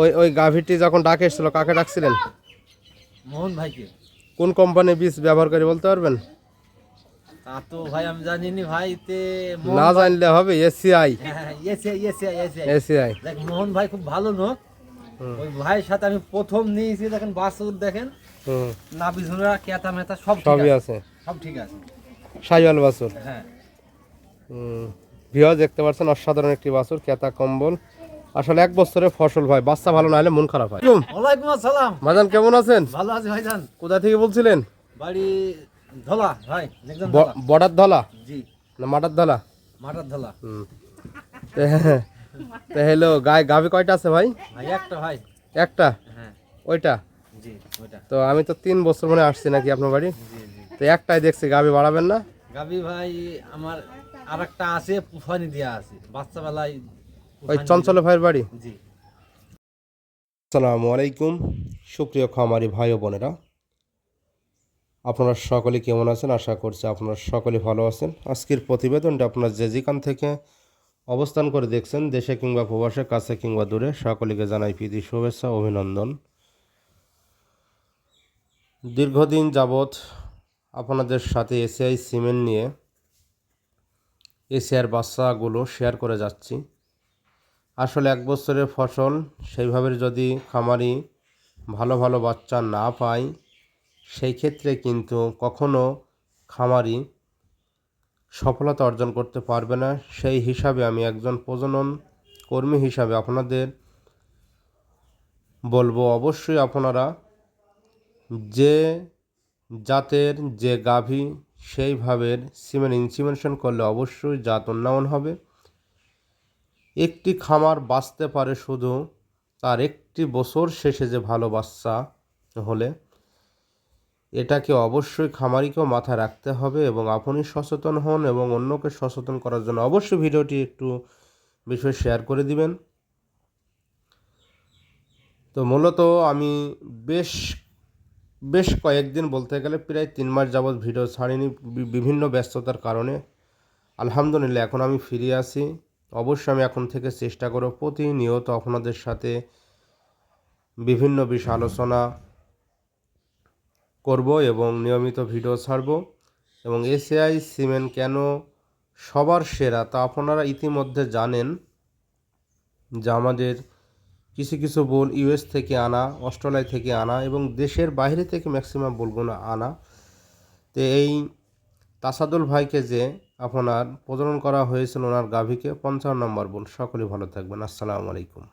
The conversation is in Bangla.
ওই ওই গাভীটি যখন ডাকে এসেছিল কাকে ডাকছিলেন? মোহন ভাইকে। কোন কোম্পানির বীজ ব্যবহার করে বলতে পারবেন? তা তো ভাই আমি জানিনি ভাই তে না জানলে হবে এসিআই হ্যাঁ, ইয়েছে ইয়েছে ইয়েছে এসিআই দেখ মোহন ভাই খুব ভালো লোক। ওই ভাইয়ের সাথে আমি প্রথম নিয়েছি দেখেন বাসুর দেখেন। হুম। নাবি ঝুরা কেতা মেতা সব সবই আছে। আছে। সব ঠিক আছে। সাইওয়াল বাছুর হ্যাঁ। ভিও দেখতে পাচ্ছেন অসাধারণ একটি বাসুর কেতা কম্বল। আসলে এক বছরে ফসল ভাই বাচ্চা ভালো না হলে মন খারাপ হয়। ওয়ালাইকুম আসসালাম। কেমন আছেন? ভালো আছে ভাইজান কোথা থেকে বলছিলেন? বাড়ি ধলা ভাই বর্ডার ধলা? জি। না মাটার ধলা? মাটার ধলা। হুম। তো হ্যালো গায়ে গাভী কয়টা আছে ভাই? ভাই একটা ভাই। একটা? হ্যাঁ। ওইটা? জি ওইটা। তো আমি তো তিন বছর মনে আসছি নাকি আপনার বাড়ি? তো একটাই দেখছি গাভী বাড়াবেন না? গাবি ভাই আমার আরেকটা আছে পুফানি দেওয়া আছে। বাচ্চা বেলায় ওই চঞ্চল ভাইয়ের বাড়ি? জি। আসসালামু আলাইকুম। সুপ্রিয় খামারি ভাই ও বোনেরা, আপনারা সকলে কেমন আছেন? আশা করছি আপনারা সকলে ভালো আছেন। আজকের প্রতিবেদনটা আপনারা যে যেখান থেকে অবস্থান করে দেখছেন, দেশে কিংবা প্রবাসে, কাছে কিংবা দূরে, সকলকে জানাই প্রীতি, শুভেচ্ছা, অভিনন্দন। দীর্ঘদিন যাবৎ আপনাদের সাথে এসিআই সিমেন্ট নিয়ে এসিআর বাচ্চাগুলো শেয়ার করে যাচ্ছি। আসলে এক বছরের ফসল, সেইভাবে যদি খামারি ভালো ভালো বাচ্চা না পায়, সেই ক্ষেত্রে কিন্তু কখনো খামারি সফলতা অর্জন করতে পারবে না। সেই হিসাবে আমি একজন প্রজনন কর্মী হিসাবে আপনাদের বলব, অবশ্যই আপনারা যে জাতের যে গাভী, সেইভাবে সিমেন্ট ইনসিমেন্টেশন করলে অবশ্যই জাত উন্নয়ন হবে। একটি খামার বাঁচতে পারে শুধু তার একটি বছর শেষে যে ভালো বাচ্চা হলে, এটাকে অবশ্যই খামারিকেও মাথায় রাখতে হবে এবং আপনি সচেতন হন এবং অন্যকে সচেতন করার জন্য অবশ্যই ভিডিওটি একটু বিষয় শেয়ার করে দিবেন। তো মূলত আমি বেশ বেশ কয়েকদিন বলতে গেলে প্রায় তিন মাস যাবৎ ভিডিও ছাড়িনি বিভিন্ন ব্যস্ততার কারণে। আলহামদুলিল্লাহ, এখন আমি ফিরে আসি অবশ্যই আমি এখন থেকে চেষ্টা করব প্রতিনিয়ত আপনাদের সাথে বিভিন্ন বিষয় আলোচনা করব এবং নিয়মিত ভিডিও ছাড়ব। এবং এসিআই সিমেন্ট কেন সবার সেরা তা আপনারা ইতিমধ্যে জানেন যে আমাদের কিছু কিছু বোল ইউএস থেকে আনা, অস্ট্রেলিয়া থেকে আনা এবং দেশের বাইরে থেকে ম্যাক্সিমাম বোলগুলো আনা। তো এই তাসাদুল ভাইকে যে আপনার প্রজনন করা হয়েছিল ওনার গাভীকে পঞ্চান্ন নম্বর বোন সকলেই ভালো থাকবেন। আসসালামু আলাইকুম।